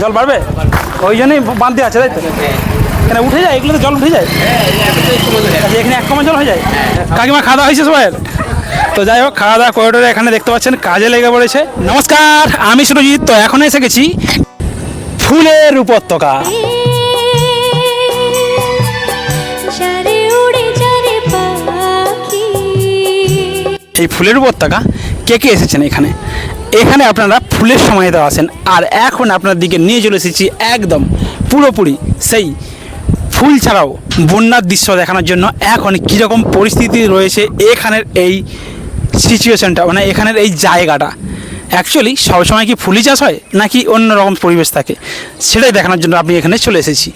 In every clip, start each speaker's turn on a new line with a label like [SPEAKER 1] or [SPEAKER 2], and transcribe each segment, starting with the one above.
[SPEAKER 1] জল বাড়বে? ওই জন্যই বাঁধ দেওয়া আছে তাই তো? এখানে উঠে যায়? এগুলো তো জল উঠে যায়? আচ্ছা, এখানে এক কমা জল হয়ে যায়? কাকিমা খাওয়া দাওয়া হয়েছে সবাই? তো যাই হোক খাওয়া দাওয়া করিডোরে এখানে দেখতে পাচ্ছেন কাজে লেগে পড়েছে। নমস্কার আমি সুরজিৎ তো এখন এসে গেছি ফুলের উপত্যকা। এই ফুলের উপত্যকা কে কে এসেছেন এখানে? এখানে আপনারা ফুলের সময় দেওয়া আসেন আর এখন আপনার দিকে নিয়ে চলে এসেছি একদম পুরোপুরি সেই ফুল ছাড়াও বন্যার দৃশ্য দেখানোর জন্য। এখন কীরকম পরিস্থিতি রয়েছে এখানের এই সিচুয়েশনটা মানে এখানের এই জায়গাটা। অ্যাকচুয়ালি সবসময় কি ফুলই চাষ হয় নাকি অন্য রকম পরিবেশ থাকে? সেটাই দেখানোর জন্য আপনি এখানে চলে এসেছি।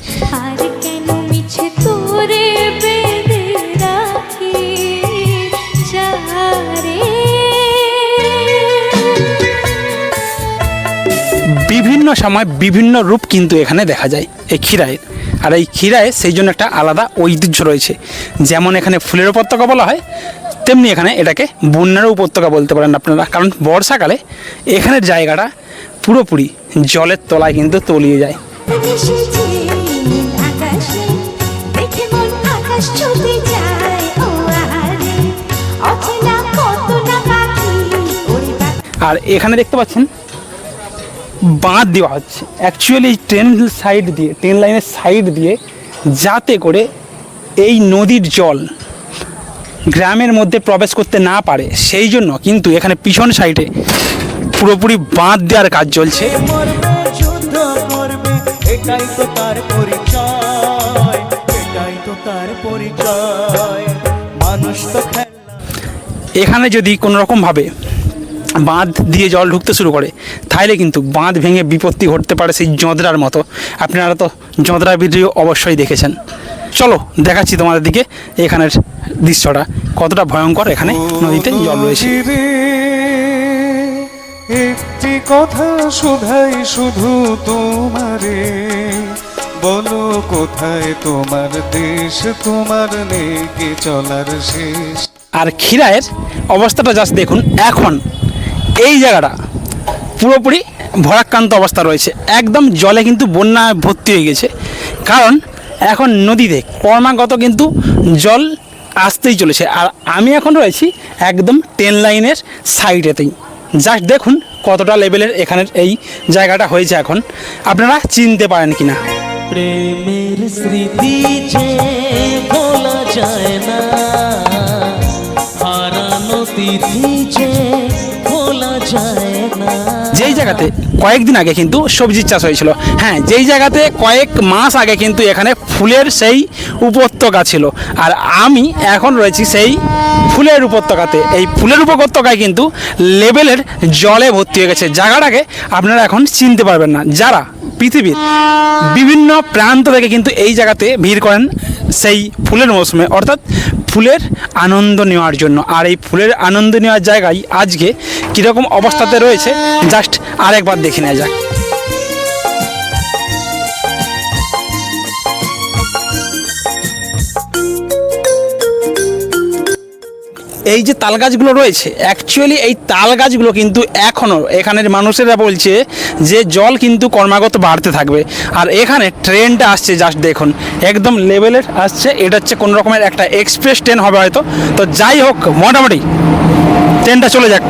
[SPEAKER 1] বিভিন্ন সময় বিভিন্ন রূপ কিন্তু এখানে দেখা যায় এই ক্ষীরায়ের। আর এই ক্ষীরায় সেই জন্য একটা আলাদা ঐতিহ্য রয়েছে। যেমন এখানে ফুলের উপত্যকা বলা হয়, তেমনি এখানে এটাকে বন্যার উপত্যকা বলতে পারেন আপনারা। কারণ বর্ষাকালে এখানের জায়গাটা পুরোপুরি জলের তলায় কিন্তু তলিয়ে যায়।
[SPEAKER 2] আর
[SPEAKER 1] এখানে দেখতে পাচ্ছেন বাঁধ দেওয়া হচ্ছে। অ্যাকচুয়ালি এই ট্রেন সাইড দিয়ে ট্রেন লাইনের সাইড দিয়ে যাতে করে এই নদীর জল গ্রামের মধ্যে প্রবেশ করতে না পারে সেই জন্য কিন্তু এখানে পিছন সাইডে পুরোপুরি বাঁধ দেওয়ার কাজ চলছে।
[SPEAKER 3] মরবে যুদ্ধ করবে এটাই তো তার পরিচয় এটাই তো তার পরিচয়। মানুষ তো
[SPEAKER 1] এখানে যদি কোনো রকমভাবে বাঁধ দিয়ে জল ঢুকতে শুরু করে। তাহলে কিন্তু বাঁধ ভেঙে বিপত্তি ঘটতে পারে সেই জঁদরার মতো। আপনারা তো জঁদরা ভিডিও অবশ্যই দেখেছেন। চলো দেখাচ্ছি তোমাদের দিকে এখানের দৃশ্যটা। কতটা ভয়ঙ্কর এখানে নদীতে জল রয়েছে।
[SPEAKER 4] একটি কথা শুধাই শুধু তোমারে। বলো কোথায় তোমার দেশ? তোমার নেকে চলার শেষ?
[SPEAKER 1] আর ক্ষীরায়ের অবস্থাটা জাস্ট দেখুন। এখন এই জায়গাটা পুরোপুরি ভরাক্রান্ত অবস্থা রয়েছে। একদম জলে কিন্তু বন্যা ভর্তি হয়ে গেছে। কারণ এখন নদীতে ক্রমাগত কিন্তু জল আসতেই চলেছে। আর আমি এখন রয়েছি একদম ট্রেন লাইনের সাইডেতেই জাস্ট দেখুন কতটা লেভেলের এখানের এই জায়গাটা হয়েছে এখন। আপনারা চিনতে পারেন কি না
[SPEAKER 3] প্রেমের স্মৃতি যায় না।
[SPEAKER 1] যেই জায়গাতে কয়েকদিন আগে কিন্তু সবজির চাষ হয়েছিল হ্যাঁ যেই জায়গাতে কয়েক মাস আগে কিন্তু এখানে ফুলের সেই উপত্যকা ছিল। আর আমি এখন রয়েছি সেই ফুলের উপত্যকাতে। এই ফুলের উপত্যকায় কিন্তু লেভেলের জলে ভর্তি হয়ে গেছে। জায়গাটাকে আপনারা এখন চিনতে পারবেন না। যারা পৃথিবীর বিভিন্ন প্রান্ত থেকে কিন্তু এই জায়গাতে ভিড় করেন সেই ফুলের মৌসুমে, অর্থাৎ ফুলের আনন্দ নেওয়ার জন্য। আর এই ফুলের আনন্দ নেওয়ার জায়গায় আজকে কীরকম অবস্থাতে রয়েছে, জাস্ট আরেকবার দেখে নেওয়া যাক। এই যে তাল গাছগুলো রয়েছে অ্যাকচুয়ালি এই তাল গাছগুলো কিন্তু এখনও এখানের মানুষেরা বলছে যে জল কিন্তু ক্রমাগত বাড়তে থাকবে। আর এখানে ট্রেনটা আসছে জাস্ট দেখুন, একদম লেভেলের আসছে, এটা হচ্ছে কোনো রকমের একটা এক্সপ্রেস ট্রেন হবে হয়তো। তো যাই হোক, মোটামুটি ট্রেনটা চলে যাক।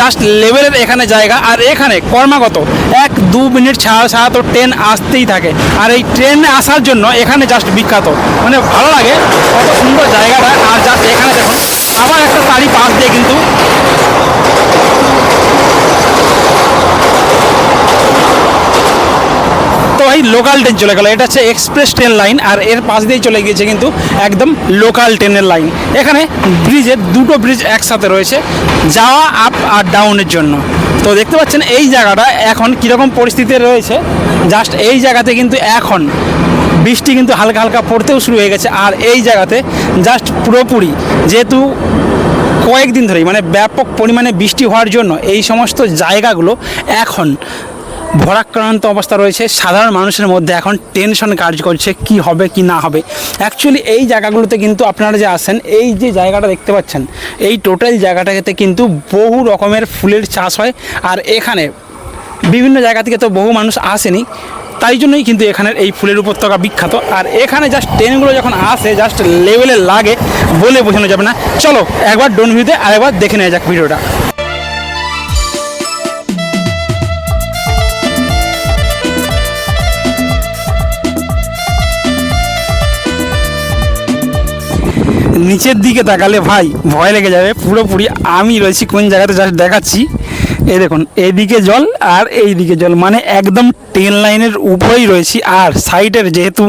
[SPEAKER 1] জাস্ট লেভেলের এখানে জায়গা, আর এখানে কর্মাগত এক দু মিনিট ছাড়া ছাড়া তো ট্রেন আসতেই থাকে। আর এই ট্রেন আসার জন্য এখানে জাস্ট বিখ্যাত। মানে ভালো লাগে, কত সুন্দর জায়গাটা। আর জাস্ট এখানে দেখুন, আবার একটা তারি পাশ দিয়ে কিন্তু লোকাল ট্রেন চলে গেল। এটা হচ্ছে এক্সপ্রেস ট্রেন লাইন আর এর পাশ দিয়ে চলে গিয়েছে কিন্তু একদম লোকাল ট্রেনের লাইন এখানে ব্রিজের দুটো ব্রিজ একসাথে রয়েছে, যাওয়া আপ আর ডাউনের জন্য। তো দেখতে পাচ্ছেন এই জায়গাটা এখন কীরকম পরিস্থিতিতে রয়েছে। জাস্ট এই জায়গাতে কিন্তু এখন বৃষ্টি কিন্তু হালকা হালকা পড়তেও শুরু হয়ে গেছে। আর এই জায়গাতে জাস্ট পুরোপুরি যেহেতু কয়েকদিন ধরেই মানে ব্যাপক পরিমাণে বৃষ্টি হওয়ার জন্য এই সমস্ত জায়গাগুলো এখন ভরাক্রান্ত অবস্থা রয়েছে। সাধারণ মানুষের মধ্যে এখন টেনশন কাজ করছে কি হবে, কি না হবে। অ্যাকচুয়ালি এই জায়গাগুলোতে কিন্তু আপনারা যে আসেন এই যে জায়গাটা দেখতে পাচ্ছেন, এই টোটাল জায়গাটাতে কিন্তু বহু রকমের ফুলের চাষ হয়। আর এখানে বিভিন্ন জায়গা থেকে তো বহু মানুষ আসেনি, তাই জন্যই কিন্তু এখানের এই ফুলের উপত্যকা বিখ্যাত। আর এখানে জাস্ট ট্রেনগুলো যখন আসে জাস্ট লেভেলে লাগে বলে বোঝানো যাবে না। চলো একবার ডোন ভিউতে আরেকবার দেখে নেওয়া যাক ভিডিওটা। নিচের দিকে তাকালে ভাই ভয় লেগে যাবে। পুরোপুরি আমি রয়েছি কোন জায়গাতে জাস্ট দেখাচ্ছি। এই দেখুন, এইদিকে জল আর এই দিকে জল মানে একদম ট্রেন লাইনের উপরেই রয়েছি। আর সাইডের যেহেতু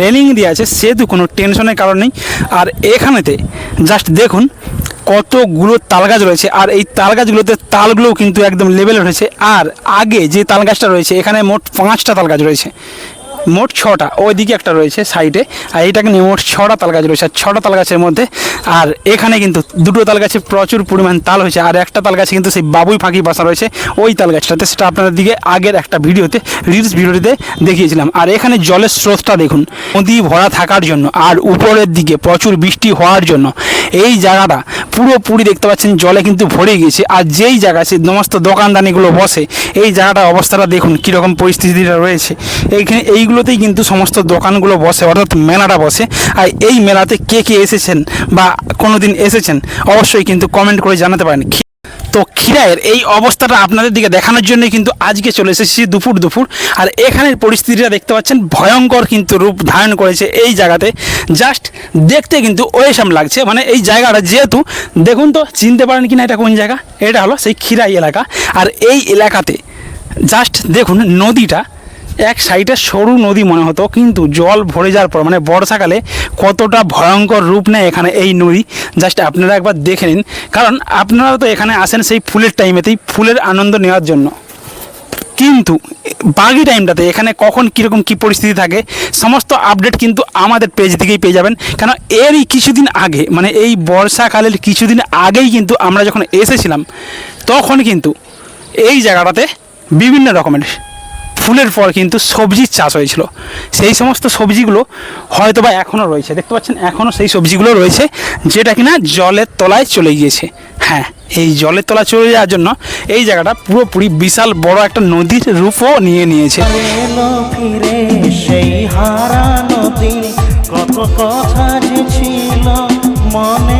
[SPEAKER 1] রেলিং দিয়ে আছে, সেহেতু কোনো টেনশনের কারণ নেই। আর এখানেতে জাস্ট দেখুন কতগুলো তাল গাছ রয়েছে। আর এই তাল গাছগুলোতে তালগুলোও কিন্তু একদম লেভেল রয়েছে আর আগে যে তাল গাছটা রয়েছে, এখানে মোট পাঁচটা তাল গাছ রয়েছে। মোট ছটা। ওইদিকে একটা রয়েছে সাইডে, আর এইটাকে নিয়ে মোট ছটা তাল গাছ রয়েছে। আর ছটা তাল গাছের মধ্যে, আর এখানে কিন্তু দুটো তাল গাছে প্রচুর পরিমাণ তাল হয়েছে। আর একটা তাল গাছে কিন্তু সেই বাবুই ফাঁকি বাসা রয়েছে ওই তাল গাছটাতে সেটা আপনাদের দিকে আগের একটা ভিডিওতে রিলস ভিডিওতে দেখিয়েছিলাম। আর এখানে জলের স্রোতটা দেখুন, নদী ভরা থাকার জন্য, আর উপরের দিকে প্রচুর বৃষ্টি হওয়ার জন্য। এই জায়গাটা পুরোপুরি দেখতে পাচ্ছেন, জলে কিন্তু ভরে গিয়েছে। আর যেই জায়গায় সেই সমস্ত দোকানদানিগুলো বসে, এই জায়গাটার অবস্থাটা দেখুন, কীরকম পরিস্থিতিটা রয়েছে। এইখানে এইগুলোতেই কিন্তু সমস্ত দোকানগুলো বসে, অর্থাৎ মেলাটা বসে। আর এই মেলাতে কে কে এসেছেন বা কোনো দিন এসেছেন, অবশ্যই কিন্তু কমেন্ট করে জানাতে পারেন। তো খিরায়ের এই অবস্থাটা আপনাদের দিকে দেখানোর জন্য কিন্তু আজকে চলে এসেছি দুপুর দুপুর। আর এখানের পরিস্থিতিটা দেখতে পাচ্ছেন, ভয়ঙ্কর কিন্তু রূপ ধারণ করেছে এই জায়গাতে। জাস্ট দেখতে কিন্তু ওয়েসাম লাগছে মানে এই জায়গাটা যেহেতু, দেখুন তো, চিনতে পারেন কি না এটা কোন জায়গা? এটা হলো সেই খিরাই এলাকা। আর এই এলাকাতে জাস্ট দেখুন নদীটা এক সাইডে সরু নদী মনে হতো, কিন্তু জল ভরে যাওয়ার পর মানে বর্ষাকালে কতটা ভয়ঙ্কর রূপ নেয় এখানে এই নদী। জাস্ট আপনারা একবার দেখে নিন। কারণ আপনারা তো এখানে আসেন সেই ফুলের টাইমেতেই ফুলের আনন্দ নেওয়ার জন্য। কিন্তু বাকি টাইমটাতে এখানে কখন কীরকম কী পরিস্থিতি থাকে, সমস্ত আপডেট কিন্তু আমাদের পেজ থেকেই পেয়ে যাবেন। কেন, এরই কিছুদিন আগে মানে এই বর্ষাকালের কিছুদিন আগেই কিন্তু আমরা যখন এসেছিলাম, তখন কিন্তু এই জায়গাটাতে বিভিন্ন রকমের ফুলের পর কিন্তু সবজির চাষ হয়েছিল। সেই সমস্ত সবজিগুলো হয়তো বা এখনও রয়েছে। দেখতে পাচ্ছেন এখনও সেই সবজিগুলো রয়েছে যেটা কিনা জলের তলায় চলে গিয়েছে। হ্যাঁ এই জলের তলায় চলে যাওয়ার জন্য এই জায়গাটা পুরোপুরি বিশাল বড় একটা নদীর রূপও নিয়ে নিয়েছে।
[SPEAKER 3] কত কথা ছিল মনে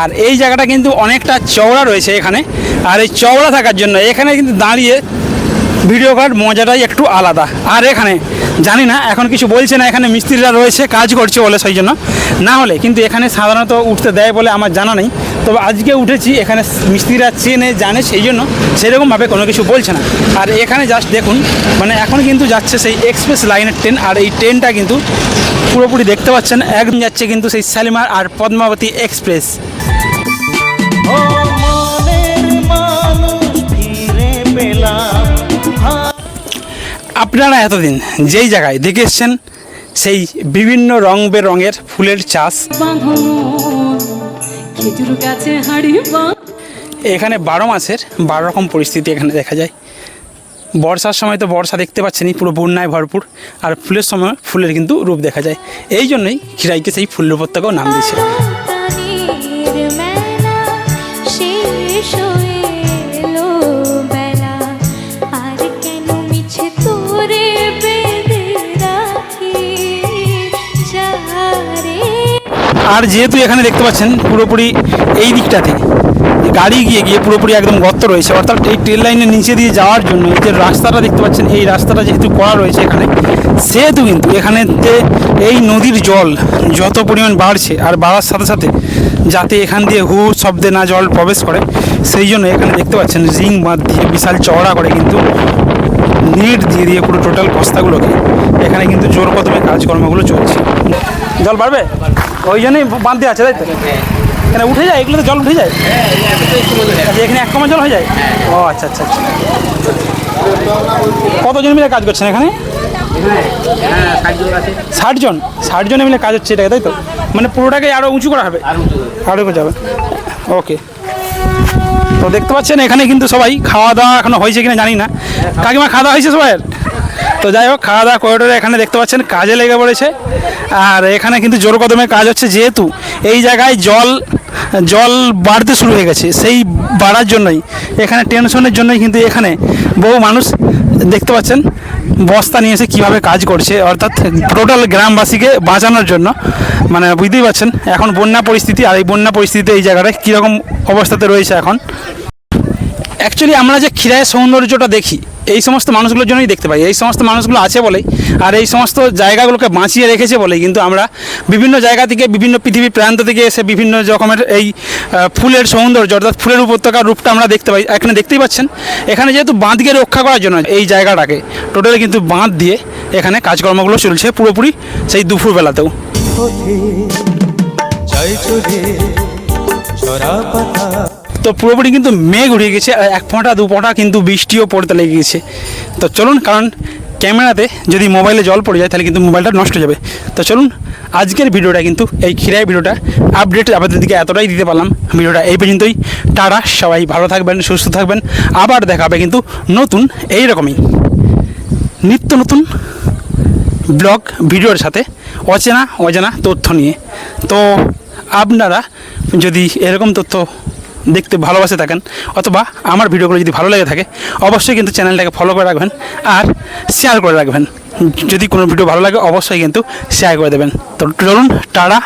[SPEAKER 1] আর এই জায়গাটা কিন্তু অনেকটা চওড়া রয়েছে এখানে। আর এই চওড়া থাকার জন্য এখানে কিন্তু দাঁড়িয়ে ভিডিও কার্ড মজাটাই একটু আলাদা। আর এখানে, জানি না, এখন কিছু বলছে না, এখানে মিস্ত্রিরা রয়েছে, কাজ করছে বলে সেই জন্য। না হলে কিন্তু এখানে সাধারণত উঠতে দেয় বলে আমার জানা নেই। তবে আজকে উঠেছি এখানে মিস্ত্রিরা চেনে জানে সেই জন্য সেরকমভাবে কোনো কিছু বলছে না। আর এখানে জাস্ট দেখুন মানে এখন কিন্তু যাচ্ছে সেই এক্সপ্রেস লাইনের ট্রেন আর এই ট্রেনটা কিন্তু পুরোপুরি দেখতে পাচ্ছেন একদম যাচ্ছে কিন্তু সেই শালিমার আর পদ্মাবতী এক্সপ্রেস আপনারা এতদিন যেই জায়গায় দেখে এসছেন সেই বিভিন্ন রং বেরঙের ফুলের চাষ। এখানে বারো মাসের বারো রকম পরিস্থিতি এখানে দেখা যায়। বর্ষার সময় তো বর্ষা দেখতে পাচ্ছেনি পুরো বন্যায় ভরপুর। আর ফুলের সময় ফুলের কিন্তু রূপ দেখা যায়। এই জন্যই খিরাইকে সেই ফুল উপত্যকাও নাম দিয়েছে।
[SPEAKER 2] আর
[SPEAKER 1] যেহেতু এখানে দেখতে পাচ্ছেন পুরোপুরি এই দিকটাতে গাড়ি গিয়ে গিয়ে পুরোপুরি একদম গর্ত রয়েছে, অর্থাৎ এই ট্রেন লাইনের নিচে দিয়ে যাওয়ার জন্য এই যে রাস্তাটা দেখতে পাচ্ছেন, এই রাস্তাটা যেহেতু করা রয়েছে এখানে, সেহেতু কিন্তু এখানে এই নদীর জল যত পরিমাণ বাড়ছে আর বাড়ার সাথে সাথে যাতে এখান দিয়ে হু শব্দে না জল প্রবেশ করে, সেই জন্য এখানে দেখতে পাচ্ছেন রিং বাঁধ দিয়ে বিশাল চওড়া করে কিন্তু নেট দিয়ে দিয়ে পুরো টোটাল বস্তাগুলোকে এখানে কিন্তু জোর কদমে কাজকর্মগুলো চলছে। জল বাড়বে? ওই জন্যই বাঁধতে আছে তাই তো? এখানে উঠে যায়? এগুলোতে জল উঠে যায়? আচ্ছা, এখানে এক কমা জল হয়ে যায়? ও আচ্ছা আচ্ছা আচ্ছা। কতজন মিলে কাজ করছেন এখানে? ষাট জন। ষাট জন মিলে কাজ হচ্ছে এটাকে তাই তো? মানে পুরোটাকে আরও উঁচু করা হবে? আরও উঁচু যাবে ওকে। তো দেখতে পাচ্ছেন এখানে কিন্তু সবাই খাওয়া দাওয়া এখনও হয়েছে কিনা জানি না। কাকিমা খাওয়া দাওয়া হয়েছে সবাই তো যাই হোক, খাওয়া দাওয়া করিডোরে এখানে দেখতে পাচ্ছেন কাজে লেগে পড়েছে। আর এখানে কিন্তু জোর কদমে কাজ হচ্ছে, যেহেতু এই জায়গায় জল জল বাড়তে শুরু হয়ে গেছে, সেই বাড়ার জন্যই। এখানে টেনশনের জন্যই কিন্তু এখানে বহু মানুষ দেখতে পাচ্ছেন, বস্তা নিয়ে এসে কীভাবে কাজ করছে, অর্থাৎ টোটাল গ্রামবাসীকে বাঁচানোর জন্য। মানে বুঝতেই পারছেন এখন বন্যা পরিস্থিতি, আর এই বন্যা পরিস্থিতিতে এই জায়গাটায় কীরকম অবস্থাতে রয়েছে এখন। অ্যাকচুয়ালি আমরা যে ক্ষীরায় সৌন্দর্যটা দেখি, এই সমস্ত মানুষগুলোর জন্যই দেখতে পাই। এই সমস্ত মানুষগুলো আছে বলেই, আর এই সমস্ত জায়গাগুলোকে বাঁচিয়ে রেখেছে বলেই কিন্তু আমরা বিভিন্ন জায়গা থেকে, বিভিন্ন পৃথিবীর প্রান্ত থেকে এসে বিভিন্ন রকমের এই ফুলের সৌন্দর্য, অর্থাৎ ফুলের উপত্যকার রূপটা আমরা দেখতে পাই। এখানে দেখতেই পাচ্ছেন, এখানে যেহেতু বাঁধকে রক্ষা করার জন্য এই জায়গাটাকে, টোটালি কিন্তু বাঁধ দিয়ে এখানে কাজকর্মগুলো চলছে পুরোপুরি সেই দুপুরবেলাতেও।
[SPEAKER 3] চলে
[SPEAKER 1] তো পুরোপুরি কিন্তু মেঘ উঠে গেছে, আর এক ফোঁটা, দু ফোঁটা কিন্তু বৃষ্টিও পড়তে লেগে গেছে। তো চলুন, কারণ ক্যামেরাতে যদি মোবাইলে জল পড়ে যায়, তাহলে কিন্তু মোবাইলটা নষ্ট যাবে। তো চলুন, আজকের ভিডিওটা কিন্তু এই খিরাই ভিডিওটা আপডেট আপনাদের দিকে এতটাই দিতে পারলাম। ভিডিওটা এই পর্যন্তই। টাটা, সবাই ভালো থাকবেন, সুস্থ থাকবেন। আবার দেখা হবে কিন্তু নতুন এই রকমই নিত্য নতুন ব্লগ, ভিডিওর সাথে অচেনা, অজানা তথ্য নিয়ে। তো আপনারা যদি এরকম তথ্য দেখতে ভালোবাসে থাকেন অথবা আমার ভিডিওগুলো যদি ভালো লেগে থাকে, অবশ্যই কিন্তু চ্যানেলটাকে ফলো করে রাখবেন আর শেয়ার করে রাখবেন। যদি কোনো ভিডিও ভালো লাগে, অবশ্যই কিন্তু শেয়ার করে দেবেন। তো চলুন, টাটা।